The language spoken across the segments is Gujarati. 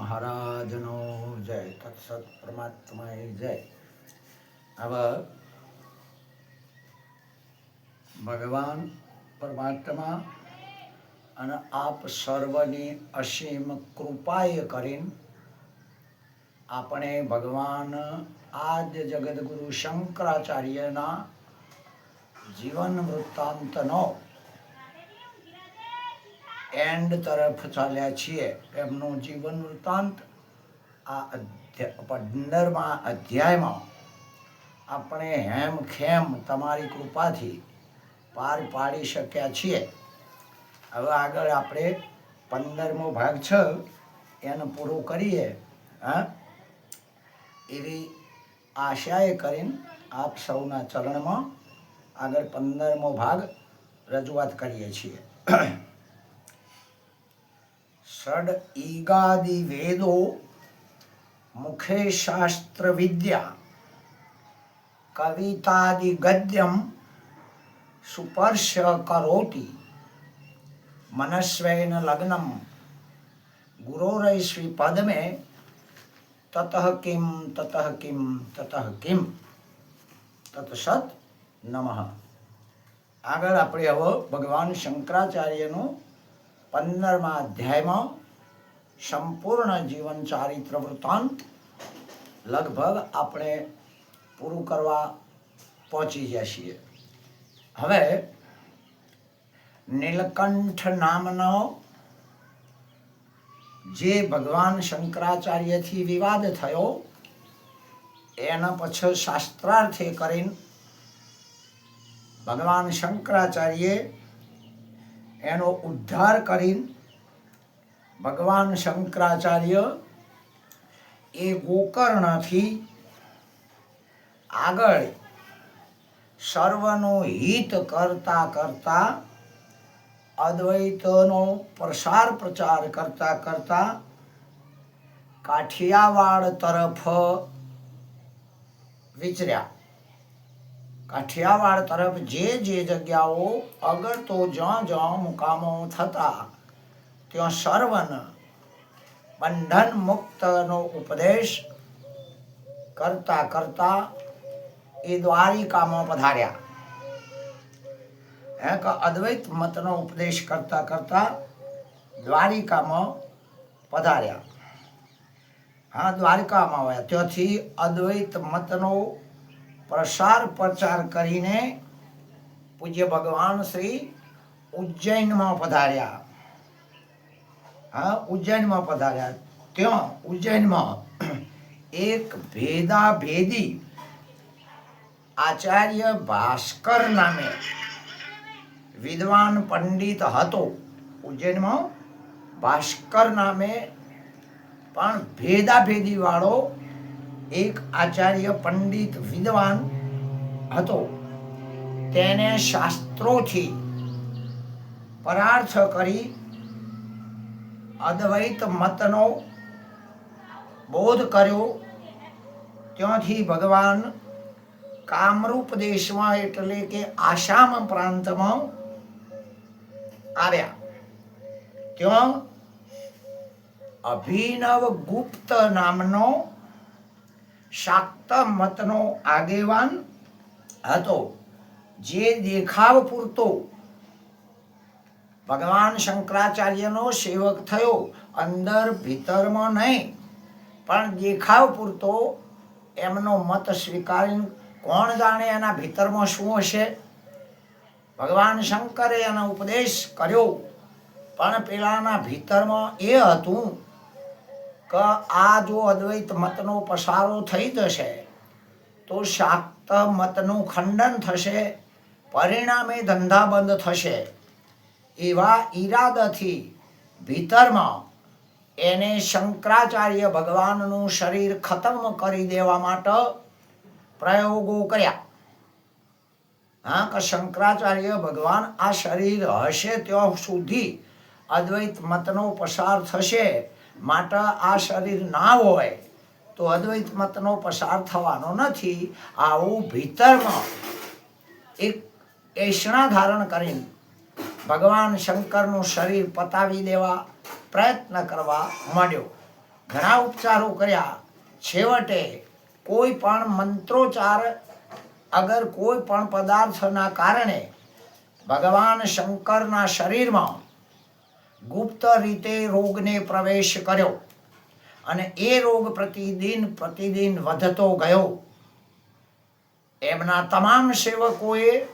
મહારાજનો જય, તત્સત પરમાત્મા જય. હવે ભગવાન પરમાત્મા અને આપ સર્વની અસીમ કૃપાએ કરીને આપણે ભગવાન આદ્ય જગદગુરુ શંકરાચાર્યના જીવન વૃત્તાંતનો એન્ડ તરફ ચાલ્યા છીએ. એમનું જીવન વૃત્તાંત આ પંદરમા અધ્યાયમાં આપણે હેમ ખેમ તમારી કૃપાથી પાર પાડી શક્યા છીએ. હવે આગળ આપણે પંદરમો ભાગ છ, એને પૂરું કરીએ, હા? એવી આશાએ કરીને આપ સૌના ચરણમાં આગળ પંદરમો ભાગ રજૂઆત કરીએ છીએ. ષડ ઈગાદિ વેદો મુખે શાસ્ત્ર વિદ્યા કવિતાદિ ગદ્યમ સુપર્શ કરોતિ મનસ્વેન લગ્નમ ગુરોરૈશ્વી પદમે તતઃ કિમ તતઃ કિમ તતઃ કિમ તત્સત નમઃ આગળ આપણે હવે ભગવાન શંકરાચાર્યનું પંદરમા અધ્યાયમાં સંપૂર્ણ જીવન ચારિત્ર વૃત્તાંત લગભગ આપણે પૂરું કરવા પહોંચી ગયા છીએ. હવે નીલકંઠ નામનો જે ભગવાન શંકરાચાર્યથી વિવાદ થયો, એના પછી શાસ્ત્રાર્થે કરીને ભગવાન શંકરાચાર્યે એનો ઉદ્ધાર કરીને ભગવાન શંકરાચાર્ય એ ગોકર્ણથી આગળ સર્વનું હિત કરતા કરતા, અદ્વૈતનો પ્રસાર પ્રચાર કરતા કરતા, કાઠિયાવાડ તરફ વિચર્યા. કાઠિયાવાડ તરફ જે જે જગ્યાઓ અગર તો જ્યાં જ્યાં મુકામો થતા, ત્યાં સર્વન બંધન મુક્તનો ઉપદેશ કરતા કરતા એ દ્વારિકામાં પધાર્યા. હે કે અદ્વૈત મતનો ઉપદેશ કરતા કરતા દ્વારિકામાં પધાર્યા. હા, દ્વારિકામાં આવ્યા. ત્યાંથી અદ્વૈત મતનો પ્રસાર પ્રચાર કરીને પૂજ્ય ભગવાન શ્રી ઉજ્જૈનમાં પધાર્યા. હા, ઉજ્જૈનમાં પધાર્યા. ત્યાં ઉજ્જૈનમાં એક ભેદા ભેદી આચાર્ય ભાસ્કર નામે વિદ્વાન પંડિત હતો. ઉજ્જૈનમાં ભાસ્કર નામે પણ ભેદા ભેદી વાળો એક આચાર્ય પંડિત વિદ્વાન હતો. તેને શાસ્ત્રોથી પરાર્થ કરી અદ્વૈત મતનો બોધ કર્યો. ત્યાંથી ભગવાન કામરૂપ દેશમાં એટલે કે આસામ પ્રાંતમાં આવ્યા. ત્યાં અભિનવ ગુપ્ત નામનો શાક્ત મતનો આગેવાન હતો. જે દેખાવ પૂરતો. ભગવાન શંકરાચાર્યનો સેવક થયો. અંદર ભીતરમાં નહીં. પણ દેખાવ પૂરતો એમનો મત સ્વીકારીને કોણ જાણે એના ભીતરમાં શું હશે? ભગવાન શંકરે એનો ઉપદેશ કર્યો. પણ પેલાના ભીતરમાં એ હતું કે આ જો અદ્વૈત મતનો પસારો થઈ જશે, તો શાક્ત મતનું ખંડન થશે, પરિણામે ધંધા બંધ થશે. એવા ઈરાદાથી ભીતરમાં એને શંકરાચાર્ય ભગવાનનું શરીર ખતમ કરી દેવા માટે પ્રયોગો કર્યા. હા, કે શંકરાચાર્ય ભગવાન આ શરીર હશે ત્યાં સુધી અદ્વૈત મતનો પસાર થશે માટે આ શરીર ના હોય, તો અદ્વૈત મતનો પસાર થવાનો નથી. આવું ભીતરમાં એક એષણા ધારણ કરીને ભગવાન શંકરનું શરીર પતાવી દેવા પ્રયત્ન કરવા માંડ્યો. ઘણા ઉપચારો કર્યા. છેવટે કોઈ પણ મંત્રોચ્ચાર અગર કોઈ પણ પદાર્થના કારણે ભગવાન શંકરના શરીરમાં ગુપ્ત રીતે રોગને પ્રવેશ કર્યો અને એ રોગ પ્રતિદિન પ્રતિદિન વધતો ગયો. એમના તમામ સેવકોએ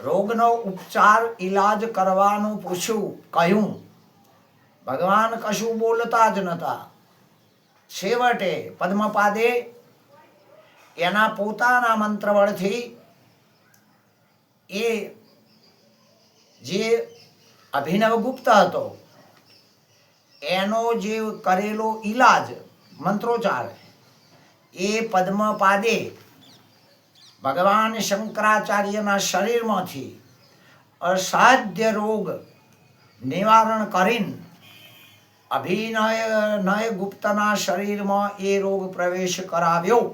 રોગનો ઉપચાર ઈલાજ કરવાનું પૂછ્યું, કહ્યું, ભગવાન કશું બોલતા જ નતા. છેવટે પદ્મપાદે એના પોતાના મંત્રવળથી એ જે અભિનવ ગુપ્ત હતો એનો જે કરેલો ઈલાજ, મંત્રોચ્ચાર, એ પદ્મપાદે ભગવાન શંકરાચાર્યના શરીરમાંથી અસાધ્ય રોગ નિવારણ કરીને અભિનય નય ગુપ્તના શરીરમાં એ રોગ પ્રવેશ કરાવ્યો.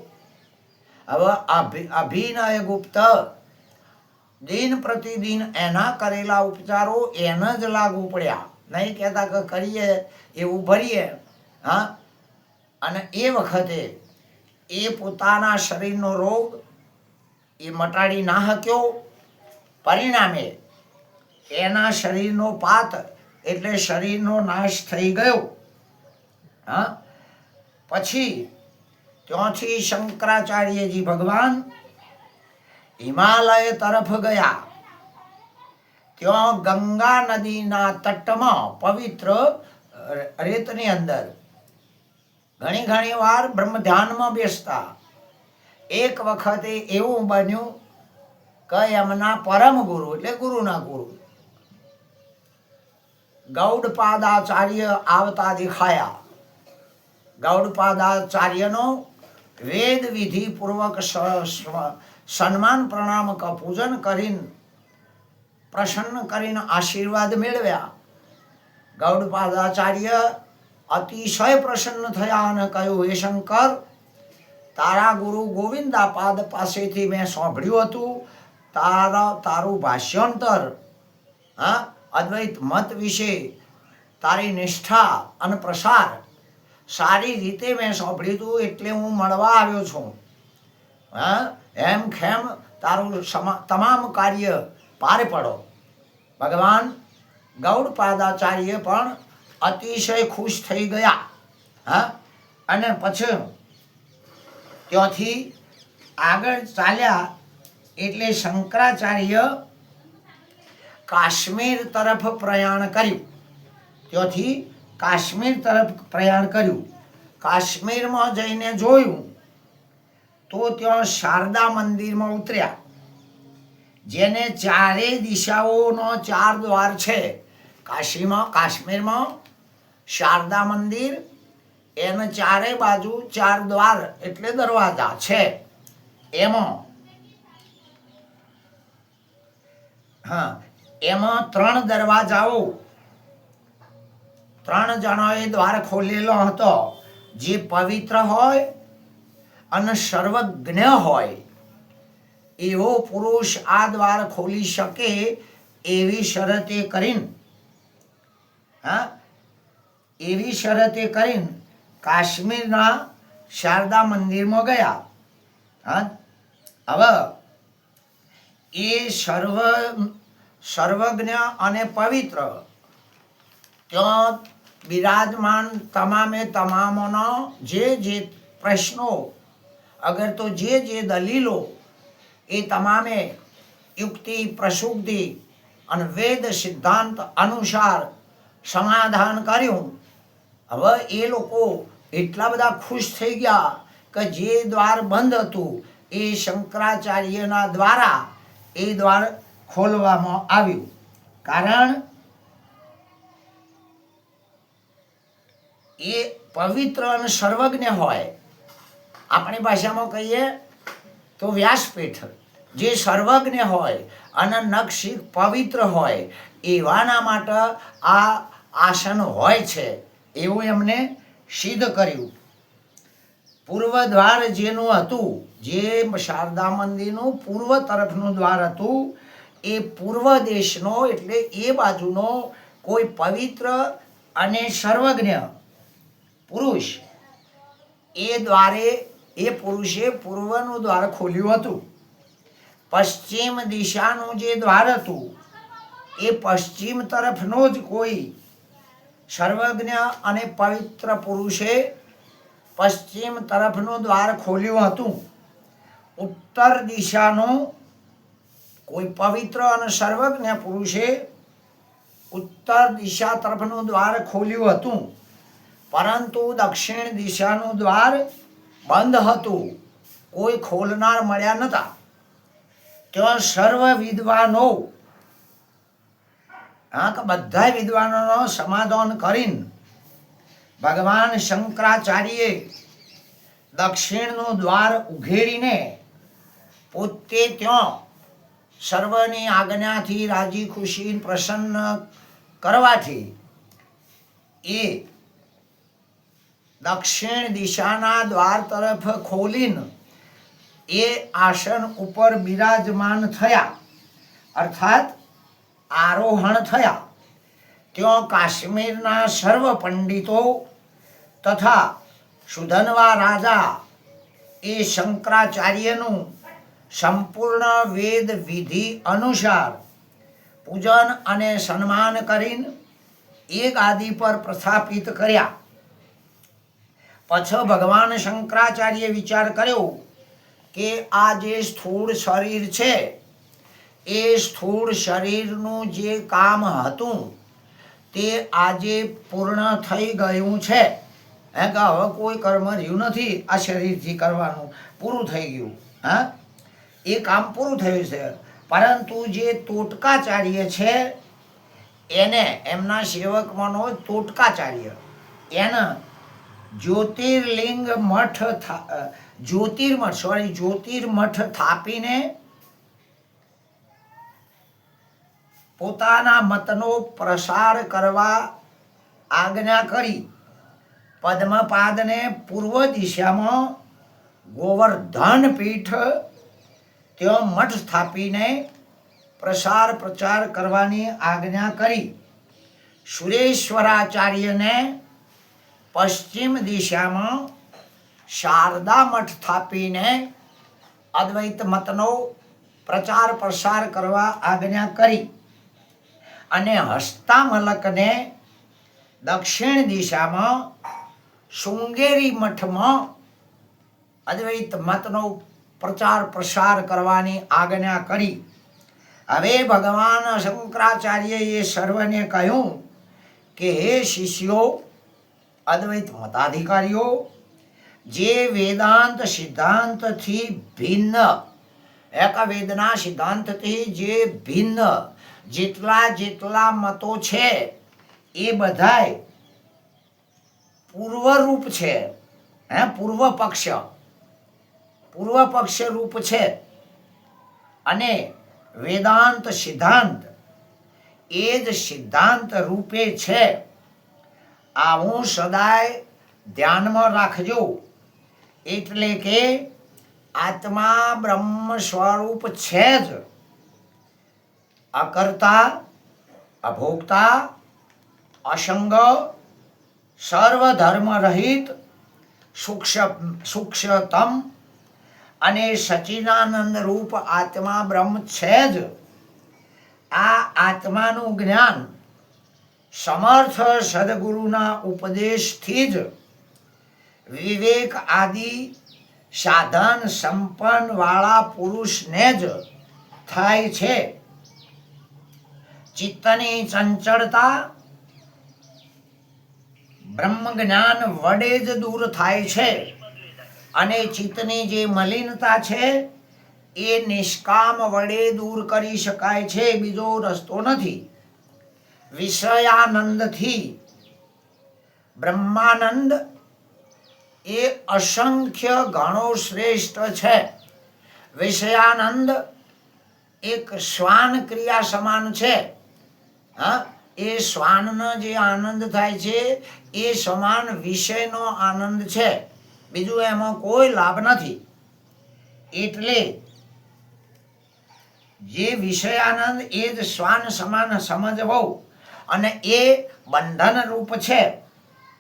હવે અભિનય ગુપ્ત દિન પ્રતિદિન એના કરેલા ઉપચારો એને જ લાગુ પડ્યા. નહીં કહેતા કે કરીએ એવું ભરીએ હા? અને એ વખતે એ પોતાના શરીરનો રોગ એ મટાડી ના શક્યો. પરિણામે એના શરીરનો પાત એટલે શરીરનો નાશ થઈ ગયો. હા? પછી ત્યાંથી શંકરાચાર્યજી ભગવાન હિમાલય તરફ ગયા. ત્યાં ગંગા નદીના તટમાં પવિત્ર રેતની અંદર ઘણી ઘણી વાર બ્રહ્મ ધ્યાનમાં બેસતા. એક વખતે એવું બન્યું કે એમના પરમ ગુરુ, એટલે ગુરુના ગુરુ, ગૌડપાદાચાર્ય આવતા દેખાયા. ગૌડપાદાચાર્યનો વેદ વિધિ પૂર્વક સન્માન પ્રણામ પૂજન કરીને, પ્રસન્ન કરીને આશીર્વાદ મેળવ્યા. ગૌડપાદાચાર્ય અતિશય પ્રસન્ન થયા અને કહ્યું, હે શંકર, તારા ગુરુ ગોવિંદાપાદ પાસેથી મેં સાંભળ્યું હતું, તારા, તારું ભાષ્યાંતર, હા, અદ્વૈત મત વિશે તારી નિષ્ઠા અને પ્રસાર સારી રીતે મેં સાંભળ્યું હતું, એટલે હું મળવા આવ્યો છું. હા એમ ખેમ તારું તમામ કાર્ય પાર પડો. ભગવાન ગૌડ પાદાચાર્ય પણ અતિશય ખુશ થઈ ગયા. હા? અને પછી ત્યાંથી આગળ ચાલ્યા એટલે શંકરાચાર્ય કાશ્મીર તરફ પ્રયાણ કર્યું. ત્યાંથી કાશ્મીર તરફ પ્રયાણ કર્યું. કાશ્મીરમાં જઈને જોયું તો ત્યાં શારદા મંદિરમાં ઉતર્યા. જેને ચારે દિશાઓનો ચાર દ્વાર છે. કાશીમાં, કાશ્મીરમાં શારદા મંદિર, એને ચારે બાજુ ચાર દ્વાર એટલે દરવાજા છે. એમાં, હા, એમાં ત્રણ દરવાજાઓ. ત્રણ જણાએ દ્વાર ખોલેલો હતો. જે પવિત્ર હોય અને સર્વજ્ઞ હોય, એવો પુરુષ આ દ્વાર ખોલી શકે એવી શરતે કરીને. હા? એવી શરતે કરીને કાશ્મીરના શારદા મંદિરમાં ગયા. હા? હવે એ સર્વ, સર્વજ્ઞ અને પવિત્ર ત્યાં બિરાજમાન તમામે તમામનો જે જે પ્રશ્નો અગર તો જે જે દલીલો એ તમામે યુક્તિ પ્રસુક્તિ અને વેદ સિદ્ધાંત અનુસાર સમાધાન કર્યું, હવે એ લોકો એટલા બધા ખુશ થઈ ગયા કે જે દ્વાર બંધ હતું એ શંકરાચાર્યના દ્વારા એ દ્વાર ખોલવામાં આવ્યું. કારણ એ પવિત્ર અને સર્વજ્ઞ હોય આપણી ભાષામાં કહીએ તો વ્યાસપીઠ, જે સર્વજ્ઞ હોય અને નક્ષિક પવિત્ર હોય, એવાના માટે આ આસન હોય છે. એવું એમને સિદ્ધ કર્યું. પૂર્વ દ્વાર જેનું હતું, જે શારદા મંદિરનું પૂર્વ તરફનું દ્વાર હતું, એ પૂર્વ દેશનો એટલે એ બાજુનો કોઈ પવિત્ર અને સર્વજ્ઞ પુરુષ એ દ્વારે એ પુરુષે પૂર્વનું દ્વાર ખોલ્યું હતું. પશ્ચિમ દિશાનું જે દ્વાર હતું, એ પશ્ચિમ તરફનો જ કોઈ સર્વજ્ઞ અને પવિત્ર પુરુષે પશ્ચિમ તરફનું દ્વાર ખોલ્યું હતું. ઉત્તર દિશાનું કોઈ પવિત્ર અને સર્વજ્ઞ પુરુષે ઉત્તર દિશા તરફનું દ્વાર ખોલ્યું હતું. પરંતુ દક્ષિણ દિશાનું દ્વાર બંધ હતું. કોઈ ખોલનાર મળ્યા નતા. ત્યાં સર્વ વિદ્વાનો હા કે બધા વિદ્વાનોનો સમાધાન કરીને ભગવાન શંકરાચાર્યે દક્ષિણનું દ્વાર ઉઘેરીને પોતે ત્યાં સર્વની આજ્ઞાથી રાજી ખુશી પ્રસન્ન કરવાથી એ દક્ષિણ દિશાના દ્વાર તરફ ખોલીને એ આસન ઉપર બિરાજમાન થયા. અર્થાત આરોહણ થયા. ત્યાં કાશ્મીરના સર્વ પંડિતો તથા સુધનવા રાજા એ શંકરાચાર્યનું સંપૂર્ણ વેદ વિધિ અનુસાર પૂજન અને સન્માન કરીને એક આદિ પર પ્રસ્થાપિત કર્યા. પછી ભગવાન શંકરાચાર્ય વિચાર કર્યો કે આ જે સ્થૂળ શરીર છે, એ સ્થૂળ શરીરનું જે કામ હતું, તે આજે પૂર્ણ થઈ ગયું છે. હે કે હવે કોઈ કર્મ રહ્યું નથી આ શરીરથી કરવાનું, પૂરું થઈ ગયું, હા? એ કામ પૂરું થયું છે. પરંતુ જે તોટકાચાર્ય છે, એને, એમના સેવકમાંનો તોટકાચાર્ય, એને જ્યોતિર્લિંગ મઠ જ્યોતિર્મઠ સોરી જ્યોતિર્મઠ થાપીને પોતાના મતનો પ્રસાર કરવા આજ્ઞા કરી. પદ્મપાદને પૂર્વ દિશામાં ગોવર્ધન પીઠ ત્યાં મઠ સ્થાપીને પ્રસાર પ્રચાર કરવાની આજ્ઞા કરી. સુરેશ્વરાચાર્યને પશ્ચિમ દિશામાં શારદા મઠ સ્થાપીને અદ્વૈત મતનો પ્રચાર પ્રસાર કરવા આજ્ઞા કરી અને હસ્તામલકને દક્ષિણ દિશામાં શૃંગેરી મઠમાં અદ્વૈત મતનો પ્રચાર પ્રસાર કરવાની આજ્ઞા કરી. હવે ભગવાન શંકરાચાર્યએ સર્વને કહ્યું કે હે શિષ્યો અદ્વૈત મતાધિકારીઓ, જે વેદાંત સિદ્ધાંતથી ભિન્ન એક વેદના સિદ્ધાંતથી જે ભિન્ન, જેટલા જેટલા મતો છે, એ બધાય પૂર્વરૂપ છે, હે પૂર્વ પક્ષ પૂર્વ પક્ષ રૂપ છે. અને વેદાંત સિદ્ધાંત એ જ સિદ્ધાંત રૂપે છે. આવું સદાય ધ્યાનમાં રાખજો. એટલે કે આત્મા બ્રહ્મ સ્વરૂપ છે જ. અકર્તા, અભોક્તા, અસંગ સર્વધર્મ રહિત સૂક્ષ્મ, સૂક્ષ્મતમ અને સચિદાનંદ રૂપ આત્મા બ્રહ્મ છે જ. આ આત્માનું જ્ઞાન સમર્થ સદગુરુના ઉપદેશથી જ વિવેક આદિ સાધન સંપન્ન વાળા પુરુષને જ થાય છે. ચિત્તની ચંચળતા બ્રહ્મ જ્ઞાન વડે જ દૂર થાય છે અને ચિત્તની જે મલિનતા છે એ નિષ્કામ વડે દૂર કરી શકાય છે. બીજો રસ્તો નથી. વિષયાનંદથી બ્રહ્માનંદ એ અસંખ્ય ગણો શ્રેષ્ઠ છે વિષયાનંદ એક શ્વાન ક્રિયા સમાન છે હા એ શ્વાનનો જે આનંદ થાય છે, એ સમાન વિષયનો આનંદ છે। બીજું એમાં કોઈ લાભ નથી। એટલે જે વિષયાનંદ એ જ શ્વાન સમાન સમજવો અને એ બંધન રૂપ છે.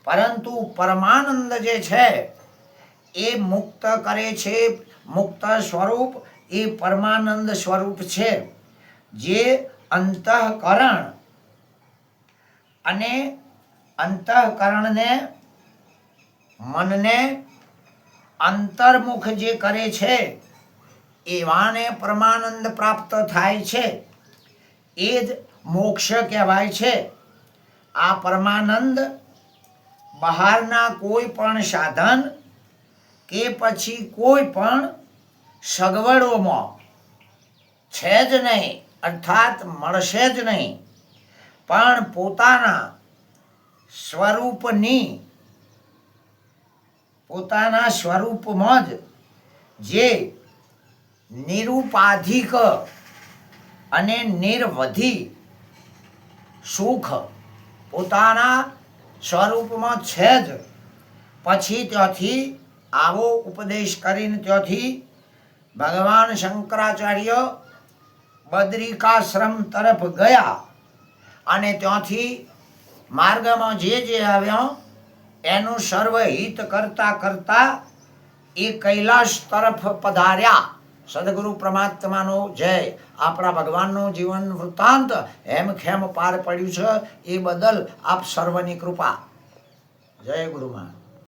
પરંતુ પરમાનંદ જે છે, એ મુક્ત કરે છે, મુક્ત સ્વરૂપ, એ પરમાનંદ સ્વરૂપ છે. જે અંતઃકરણ અને અંતઃકરણને મનને અંતર્મુખ જે કરે છે, એવાને પરમાનંદ પ્રાપ્ત થાય છે. એ જ મોક્ષ કહેવાય છે. આ પરમાનંદ બહારના કોઈ પણ સાધન કે પછી કોઈ પણ સગવડોમાં છે જ નહીં, અર્થાત મળશે જ નહીં. પણ પોતાના સ્વરૂપની, પોતાના સ્વરૂપમાં જ જે નિરુપાધિક અને નિર્વધી સુખ પોતાના સ્વરૂપમાં છે જ. પછી ત્યાંથી આવો ઉપદેશ કરીને ત્યાંથી ભગવાન શંકરાચાર્ય બદ્રિકાશ્રમ તરફ ગયા અને ત્યાંથી માર્ગમાં જે જે આવ્યો એનું સર્વહિત કરતા કરતા એ કૈલાશ તરફ પધાર્યા. સદગુરુ પરમાત્માનો જય. આપણા ભગવાનનું જીવન વૃત્તાંત હેમ ખેમ પાર પડ્યું છે એ બદલ આપ સર્વની કૃપા. જય ગુરુ મહારાજ.